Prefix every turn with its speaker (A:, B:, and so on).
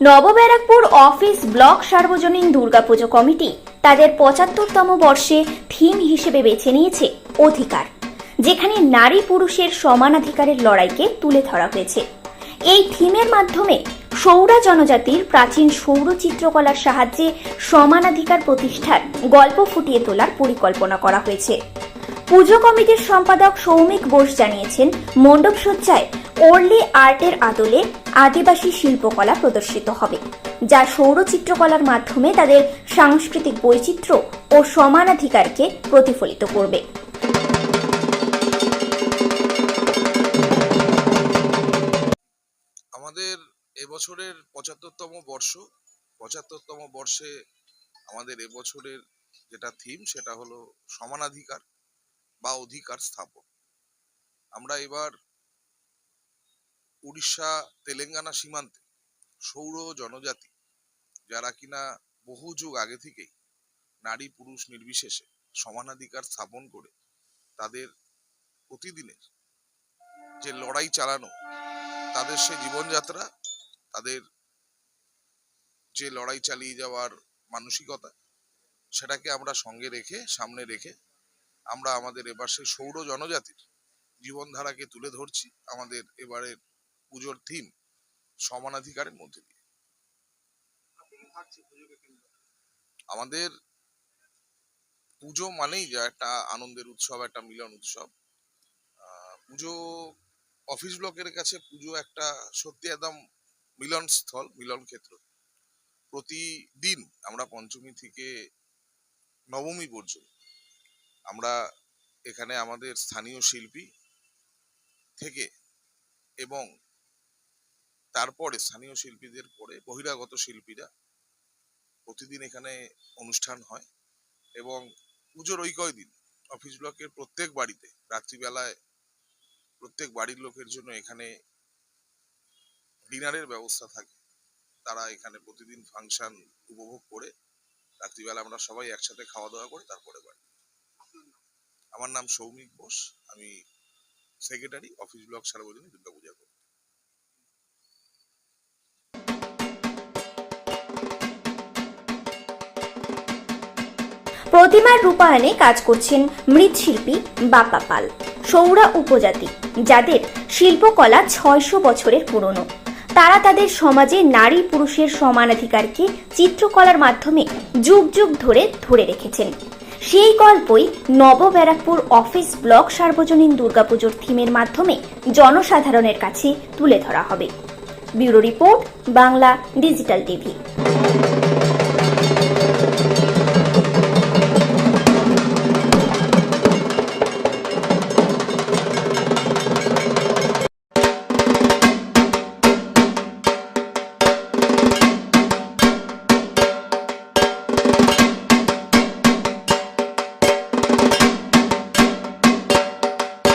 A: নবব্যারাকপুর office block সার্বজনীন Durga Puja committee তাদের পঁচাত্তরতম বর্ষে থিম হিসেবে বেছে নিয়েছে অধিকার, যেখানে নারী পুরুষের সমানাধিকারের লড়াইকে তুলে ধরা হয়েছে। এই থিমের মাধ্যমে সৌরা জনজাতির প্রাচীন সৌর চিত্রকলার সাহায্যে সমানাধিকার প্রতিষ্ঠার গল্প ফুটিয়ে তোলার পরিকল্পনা করা হয়েছে। পুজো কমিটির সম্পাদক সৌমিক বোস জানিয়েছেন, মণ্ডপসজ্জায় ওর্লি আর্টের আদলে আদিবাসী শিল্পকলা প্রদর্শিত হবে, যা সৌর চিত্রকলার মাধ্যমে তাদের সাংস্কৃতিক বৈচিত্র্য ও সমানাধিকারকে প্রতিফলিত করবে।
B: আমাদের এবছরের পঁচাত্তরতম বর্ষ, পঁচাত্তরতম বর্ষে আমাদের এবছরের যেটা থিম সেটা হলো সমানাধিকার বা অধিকার স্থাপন। আমরা এবার উড়িষ্যা তেলেঙ্গানা সীমান্তে সৌর জনজাতি, যারা কিনা বহু যুগ আগে থেকেই নারী পুরুষ নির্বিশেষে সমানাধিকার স্থাপন করে তাদের প্রতিদিনের যে লড়াই চালানো, তাদের সে জীবনযাত্রা, তাদের যে লড়াই চালিয়ে যাওয়ার মানসিকতা, সেটাকে আমরা সঙ্গে রেখে, সামনে রেখে আমরা আমাদের এবার সেই সৌর জনজাতির জীবনধারাকে তুলে ধরছি। আমাদের এবারের পুজোর থিম সমানাধিকারের মধ্যে দিয়ে। আমাদের পুজো মানেই যা একটা আনন্দের উৎসব, একটা মিলন উৎসব। পুজো অফিস ব্লকের কাছে পুজো একটা সত্যি একদম মিলন স্থল মিলন ক্ষেত্র প্রতিদিন আমরা পঞ্চমী থেকে নবমী পর্যন্ত আমরা এখানে আমাদের স্থানীয় শিল্পী থেকে এবং তারপরে স্থানীয় শিল্পীদের পরে বহিরাগত শিল্পীরা প্রতিদিন এখানে অনুষ্ঠান হয় এবং পুজোর ওই কয়দিন অফিস ব্লকের প্রত্যেক বাড়িতে রাত্রিবেলায় প্রত্যেক বাড়ির লোকের জন্য এখানে ডিনারের ব্যবস্থা থাকে। তারা এখানে প্রতিদিন ফাংশন উপভোগ করে, রাত্রিবেলা আমরা সবাই একসাথে খাওয়া দাওয়া করে তারপরে বাড়ি। আমার নাম সৌমিক বোস, আমি সেক্রেটারি অফিস ব্লক সার্বজনীন দুর্গাপূজা
A: প্রতিমার রূপায়ণে কাজ করছেন মৃৎশিল্পী বাপা পাল, সৌরা উপজাতি, যাদের শিল্পকলা ছয়শো বছরের পুরনো। তারা তাদের সমাজে নারী পুরুষের সমানাধিকারকে চিত্রকলার মাধ্যমে যুগ যুগ ধরে ধরে রেখেছেন। সেই গল্পই নবব্যারাকপুর অফিস ব্লক সার্বজনীন দুর্গাপুজোর থিমের মাধ্যমে জনসাধারণের কাছে তুলে ধরা হবে। Bureau report, Bangla digital TV.